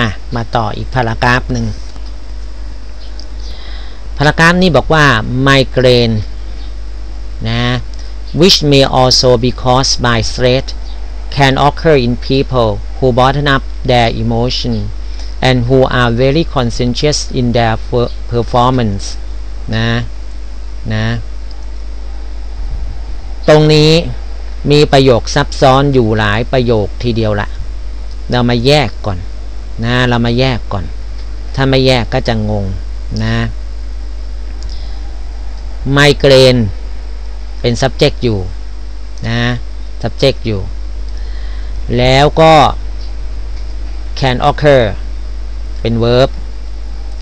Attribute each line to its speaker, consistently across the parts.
Speaker 1: อะมาต่ออีกพารากราฟหนึ่งพารากราฟนี้บอกว่า migraine นะ which may also be caused by stress can occur in people who bottom up their emotion and who are very conscientious in their performance นะนะตรงนี้มีประโยคซับซ้อนอยู่หลายประโยคทีเดียวละเรามาแยกก่อน นะเรามาแยกก่อน ถ้าไม่แยกก็จะงงนะไมเกรนเป็น subject อยู่นะ subject อยู่ แล้วก็ can occur เป็น verb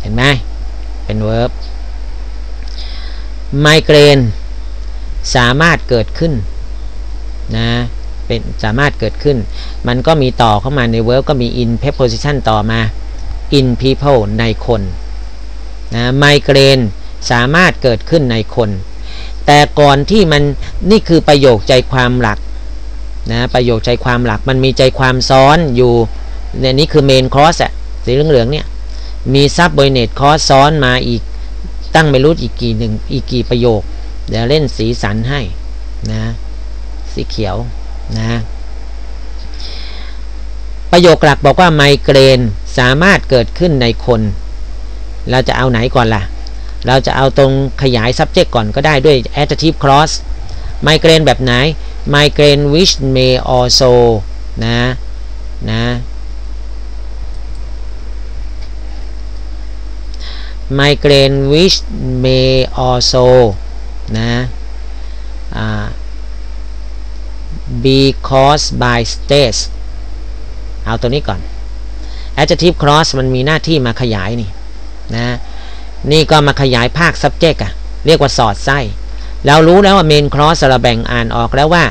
Speaker 1: เห็นไหมเป็น verb ไมเกรนสามารถเกิดขึ้นนะ เป็นสามารถเกิดขึ้น มันก็มีต่อเข้ามาใน verb ก็มี in preposition ต่อมา in people ในคนนะไมเกรนสามารถเกิดขึ้นในคน แต่ก่อนที่มันนี่คือประโยคใจความหลักนะประโยคใจความหลักมันมีใจความซ้อนอยู่ในนี้คือ main clause อะสีเหลืองๆเนี่ยมี subordinate clause ซ้อนมาอีกตั้งไม่รู้อีกกี่หนึ่งอีกกี่ประโยค เดี๋ยวเล่นสีสันให้นะสีเขียว นะประโยคหลักบอกว่าไมเกรนสามารถเกิดขึ้นในคน เราจะเอาไหนก่อนล่ะ เราจะเอาตรงขยาย subject ก่อนก็ได้ด้วย adjective clause ไมเกรนแบบไหนไมเกรน which may also นะนะไมเกรน which may also นะ be caused by stress เอาตัวนี้ก่อน adjective clause มันมีหน้าที่มาขยายนี่นะนี่ก็มาขยายภาค subject อะเรียกว่าสอดไส้เรารู้แล้วว่า main clause เราแบ่งอ่านออกแล้วว่า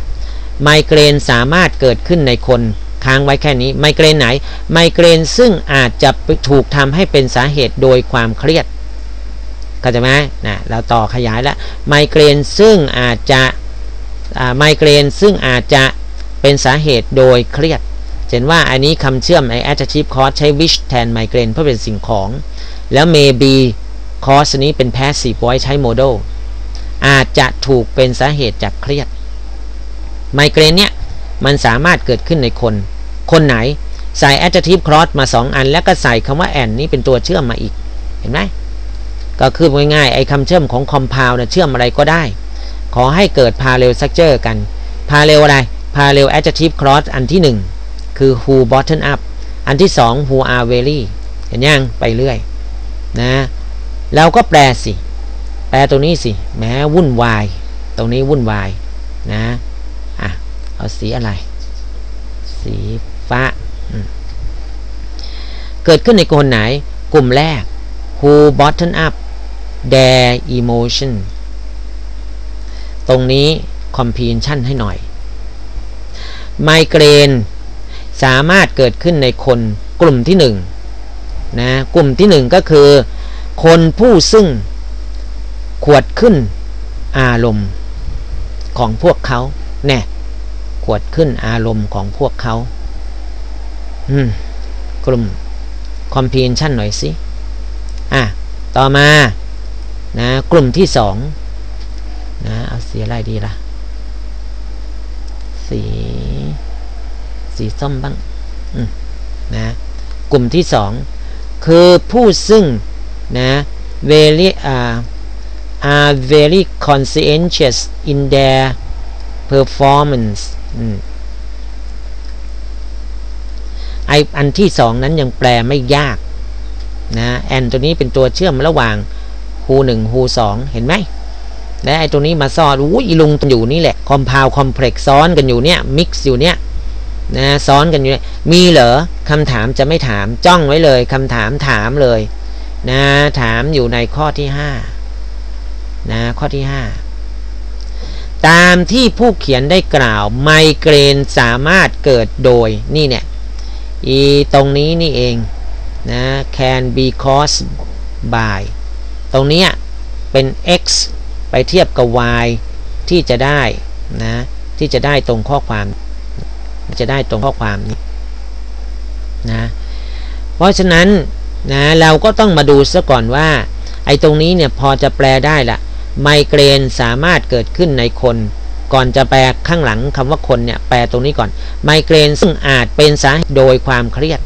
Speaker 1: ไมเกรนสามารถเกิดขึ้นในคนค้างไว้แค่นี้ ไมเกรนไหน ไมเกรนซึ่งอาจจะถูกทำให้เป็นสาเหตุโดยความเครียดเข้าใจไหมนะเราต่อขยายแล้วไมเกรนซึ่งอาจจะ ไมเกรนซึ่งอาจจะเป็นสาเหตุโดยเครียดเห็นว่าอันนี้คำเชื่อมไอ adjective cause ใช้ which แทนไมเกรนเพราะเป็นสิ่งของ แล้ว maybe cause นี้เป็น passive voice ใช้ modal อาจจะถูกเป็นสาเหตุจากเครียด ไมเกรนเนี่ย มันสามารถเกิดขึ้นในคน คนไหนใส่ adjective cause มา 2 อัน แล้วก็ใส่คำว่า and นี้เป็นตัวเชื่อมมาอีก เห็นไหมก็คือง่ายๆไอ้คำเชื่อมของ compound นะเชื่อมอะไรก็ได้ ขอให้เกิด parallel structure กัน parallel อะไร parallel adjective clause อันที่ 1 คือ who bottom up อันที่ 2 who are very เห็นยังไปเรื่อยนะเราก็แปลสิ แปลตรงนี้สิ แม้วุ่นวาย ตรงนี้วุ่นวายนะอะเอาสีอะไร สีฟ้า เกิดขึ้นในคนไหน กลุ่มแรก who bottom up their emotion ตรงนี้ comprehension ให้หน่อย ไมเกรนสามารถเกิดขึ้นในคนกลุ่มที่หนึ่งนะกลุ่มที่หนึ่งก็คือ คนผู้ซึ่งขวดขึ้นอารมณ์ของพวกเขาแน่ขวดขึ้นอารมณ์ของพวกเขา อืม กลุ่ม comprehension หน่อยสิ อะ ต่อมา นะ กลุ่มที่สอง เอาสีอะไรดีล่ะ สี สีส้มบ้างนะ กลุ่มที่สองคือผู้ซึ่งนะ very uh, are very conscientious in their performance ไออันที่สองนั้นยังแปลไม่ยากนะแอนตัวนี้เป็นตัวเชื่อมระหว่างฮูหนึ่งฮูสองเห็นไหม และไอตัวนี้มาซ้อนอุ้ยลุงอยู่นี่แหละคอมพาวคอมเพล็กซ์ซ้อนกันอยู่เนี่ยมิกซ์อยู่เนี่ยนะซ้อนกันอยู่เนี่ยมีเหรอคำถามจะไม่ถามจ้องไว้เลยคำถามถามเลยนะถามอยู่ในข้อที่ห้านะข้อที่ห้าตามที่ผู้เขียนได้กล่าวไมเกรนสามารถเกิดโดยนี่เนี่ยอีตรงนี้นี่เองนะ can be caused by ตรงนี้เป็น x เทียบกับ y ที่จะได้นะที่จะได้ตรงข้อความจะได้ตรงข้อความนี้นะเพราะฉะนั้นนะเราก็ต้องมาดูซะก่อนว่า ไอ้ตรงนี้เนี่ยพอจะแปลได้ละไมเกรนสามารถเกิดขึ้นในคน ก่อนจะแปลข้างหลังคำว่าคนเนี่ยแปลตรงนี้ก่อน ไมเกรนซึ่งอาจเป็นสาเหตุโดยความเครียด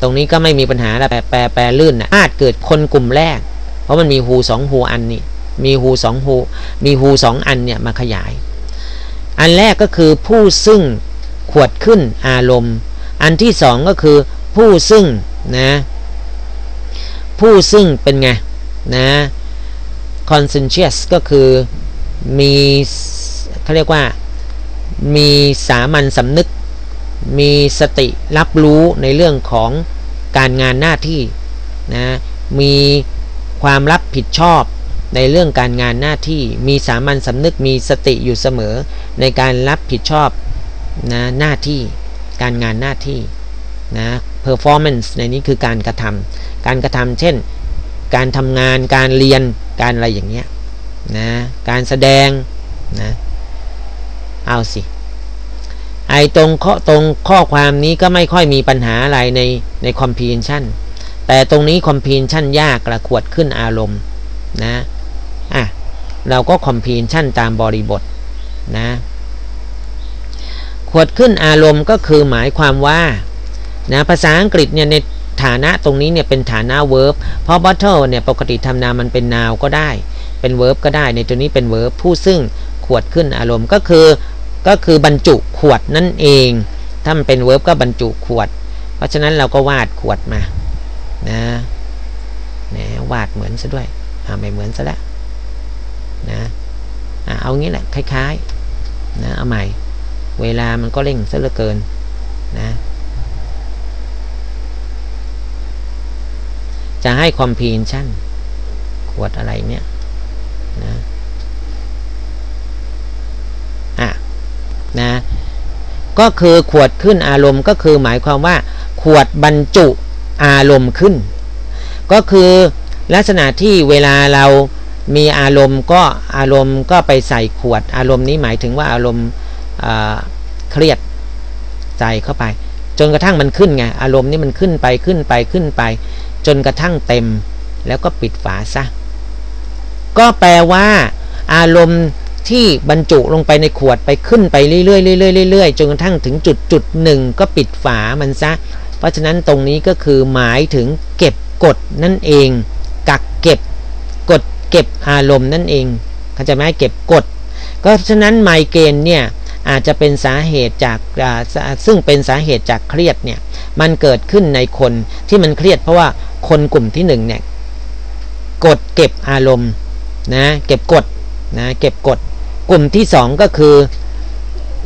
Speaker 1: ตรงนี้ก็ไม่มีปัญหาแล้วแปลแปลแปลลื่นนะอาจเกิดคนกลุ่มแรก เพราะมันมีฮูสองฮูอันนี่ มีฮูสองฮูมีฮูสองอันเนี่ยมาขยาย อันแรกก็คือผู้ซึ่งขวดขึ้นอารมณ์ อันที่สองก็คือผู้ซึ่งนะผู้ซึ่งเป็นไงนะ conscientious ก็คือมีเขาเรียกว่ามีสามัญสำนึก มีสติรับรู้ในเรื่องของการงานหน้าที่นะมีความรับผิดชอบ ในเรื่องการงานหน้าที่มีสามัญสำนึกมีสติอยู่เสมอ ในการรับผิดชอบนะหน้าที่การงานหน้าที่นะ performance ในนี้คือการกระทำการกระทำเช่น การทำงานการเรียนการอะไรอย่างเงี้ยนะการแสดงนะเอาสิไอตรงข้อตรงข้อความนี้ก็ไม่ค่อยมีปัญหาอะไรในใน comprehension แต่ตรงนี้ comprehension ยากกระขวดขึ้นอารมณ์นะ เราก็ comprehension ตามบริบทนะขวดขึ้นอารมณ์ก็คือหมายความว่านะภาษาอังกฤษเนี่ยในฐานะตรงนี้เนี่ยเป็นฐานะ verb เพราะ bottle เนี่ยปกติทำนามมันเป็น noun ก็ได้ เป็น verb ก็ได้ ในตัวนี้เป็น verb ผู้ซึ่งขวดขึ้นอารมณ์ก็คือก็คือบรรจุขวดนั่นเอง ถ้ามันเป็น verb ก็บรรจุขวด เพราะฉะนั้นเราก็วาดขวดมานะนะวาดเหมือนซะด้วยอ่าไม่เหมือนซะแล้วนะ เอางี้แหละคล้ายๆนะเอาใหม่ เวลามันก็เร่งซะเหลือเกินนะจะให้ comprehension ขวดอะไรเนี่ยนะอะนะก็คือขวดขึ้นอารมณ์ก็คือหมายความว่า ขวดบรรจุอารมณ์ขึ้น ก็คือลักษณะที่เวลาเรา มีอารมณ์ก็อารมณ์ก็ไปใส่ขวด อารมณ์นี้หมายถึงว่าอารมณ์เครียดใจเข้าไป จนกระทั่งมันขึ้นไงอารมณ์นี้มันขึ้นไปขึ้นไปขึ้นไป จนกระทั่งเต็ม แล้วก็ปิดฝาซะก็แปลว่าอารมณ์ที่บรรจุลงไปในขวดไปขึ้นไปเรื่อยๆเรื่อยๆเรื่อยๆจนกระทั่งถึงจุดจุดหนึ่งก็ปิดฝามันซะ เพราะฉะนั้นตรงนี้ก็คือหมายถึงเก็บกดนั่นเอง เก็บอารมณ์นั่นเองเขาจะไม่เก็บกด ก็ฉะนั้นไมเกรนเนี่ยอาจจะเป็นสาเหตุจากซึ่งเป็นสาเหตุจากเครียดเนี่ยมันเกิดขึ้นในคนที่มันเครียดเพราะว่าคนกลุ่มที่หนึ่งเนี่ยกดเก็บอารมณ์นะเก็บกดนะเก็บกด กลุ่มที่สองก็คือ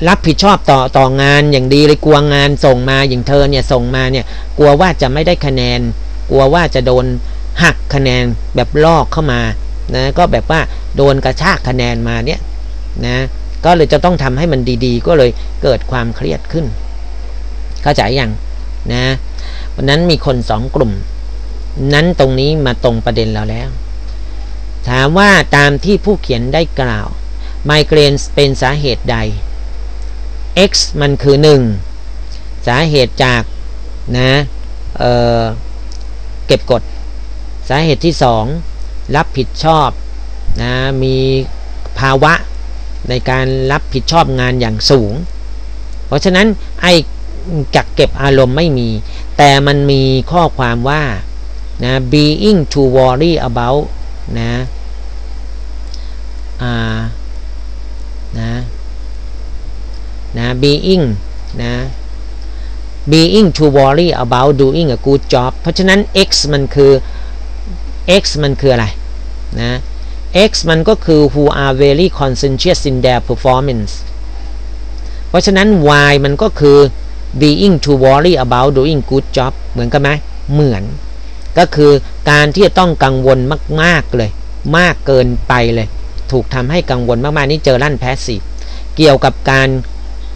Speaker 1: รับผิดชอบต่อต่องานอย่างดีเลยกลัวงานส่งมาอย่างเธอเนี่ยส่งมาเนี่ยกลัวว่าจะไม่ได้คะแนน กลัวว่าจะโดนหักคะแนนแบบลอกเข้ามา นะก็แบบว่าโดนกระชากคะแนนมาเนี่ยนะก็เลยจะต้องทำให้มันดีๆ ก็เลยเกิดความเครียดขึ้น เข้าใจยังนะวันนั้นมีคนสองกลุ่ม นั้นตรงนี้มาตรงประเด็นเราแล้ว ถามว่าตามที่ผู้เขียนได้กล่าว ไมเกรนเป็นสาเหตุใด x มันคือ 1 สาเหตุจากนะเเก็บกด สาเหตุที่ 2 รับผิดชอบนะมีภาวะในการรับผิดชอบงานอย่างสูง เพราะฉะนั้นไอ้จักเก็บอารมณ์ไม่มี แต่มันมีข้อความว่านะ being to worry about นะอ่านะนะ being นะ being to worry about doing a good job เพราะฉะนั้น x มันคือ x มันคืออะไร นะ x มันก็คือ who are very conscientious in their performance เพราะฉะนั้น y มันก็คือ being to worry about doing good job เหมือนกันไหมเหมือน ก็คือการที่จะต้องกังวลมาก ๆ เลย มากเกินไปเลย ถูกทำให้กังวลมาก ๆ นี่เจอลั่นแพสซีฟเกี่ยวกับการ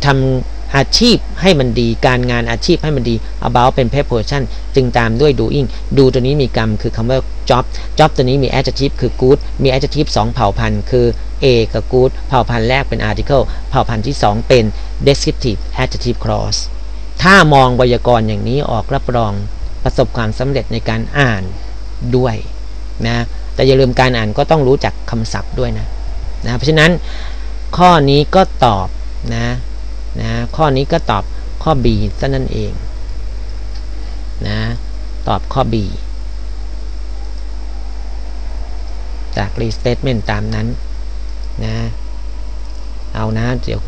Speaker 1: ทำ อาชีพให้มันดี การงานอาชีพให้มันดี about เป็น preposition จึงตามด้วย doing ดูตัวนี้มีกรรมคือคำว่า job job ตัวนี้มี adjective คือ good มี adjective 2 เผ่าพันธุ์คือ a กับ good เผ่าพันธุ์แรกเป็น article เผ่าพันธุ์ที่ 2 เป็น descriptive adjective clause ถ้ามองไวยากรณ์อย่างนี้ออกรับรองประสบความสำเร็จในการอ่านด้วยนะแต่อย่าลืมการอ่านก็ต้องรู้จักคำศัพท์ด้วยนะนะเพราะฉะนั้นข้อนี้ก็ตอบนะ นะข้อนี้ก็ตอบข้อ B ซะนั่นเองนะตอบข้อ B จาก restatement ตามนั้นนะเอานะ เดี๋ยว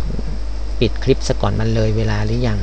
Speaker 1: ปิดคลิปซะก่อนมันเลยเวลาหรือยัง